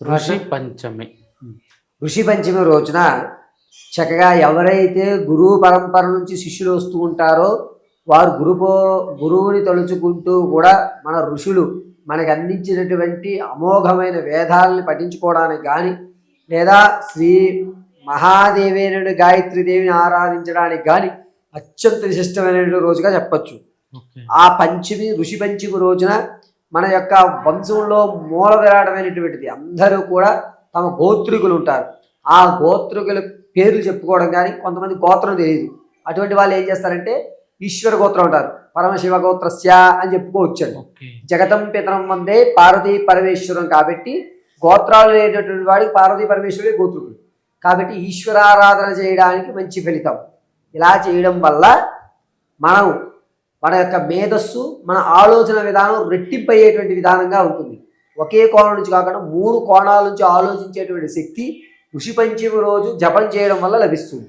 ఋషి పంచమి ఋషి పంచమి రోజున చక్కగా ఎవరైతే గురువు పరంపర నుంచి శిష్యులు వస్తూ ఉంటారో వారు గురుపో గురువుని తలుచుకుంటూ కూడా మన ఋషులు మనకు అందించినటువంటి అమోఘమైన వేదాలని పఠించుకోవడానికి కానీ లేదా శ్రీ మహాదేవేనుడు గాయత్రి దేవిని ఆరాధించడానికి కానీ అత్యంత విశిష్టమైన రోజుగా చెప్పచ్చు. ఆ పంచమి ఋషి పంచమి రోజున మన యొక్క వంశంలో మూల విరాటమైనటువంటిది అందరూ కూడా తమ గోత్రికులు ఉంటారు. ఆ గోత్రికుల పేర్లు చెప్పుకోవడం కానీ కొంతమంది గోత్రం తెలియదు. అటువంటి వాళ్ళు ఏం చేస్తారంటే ఈశ్వర గోత్రం ఉంటారు పరమశివ గోత్రస్య అని చెప్పుకోవచ్చు ఓకే. జగతం పితరం వందే పార్వతీ పరమేశ్వరం కాబట్టి గోత్రాలు లేనటువంటి వాడికి పార్వతీ పరమేశ్వరుడే గోత్రుడు. కాబట్టి ఈశ్వరారాధన చేయడానికి మంచి ఫలితం. ఇలా చేయడం వల్ల మనం మన యొక్క మేధస్సు మన ఆలోచన విధానం రెట్టింపు అయ్యేటువంటి విధానంగా ఉంటుంది. ఒకే కోణం నుంచి కాకుండా మూడు కోణాల నుంచి ఆలోచించేటువంటి శక్తి ఋషి పంచమి రోజు జపం చేయడం వల్ల లభిస్తుంది.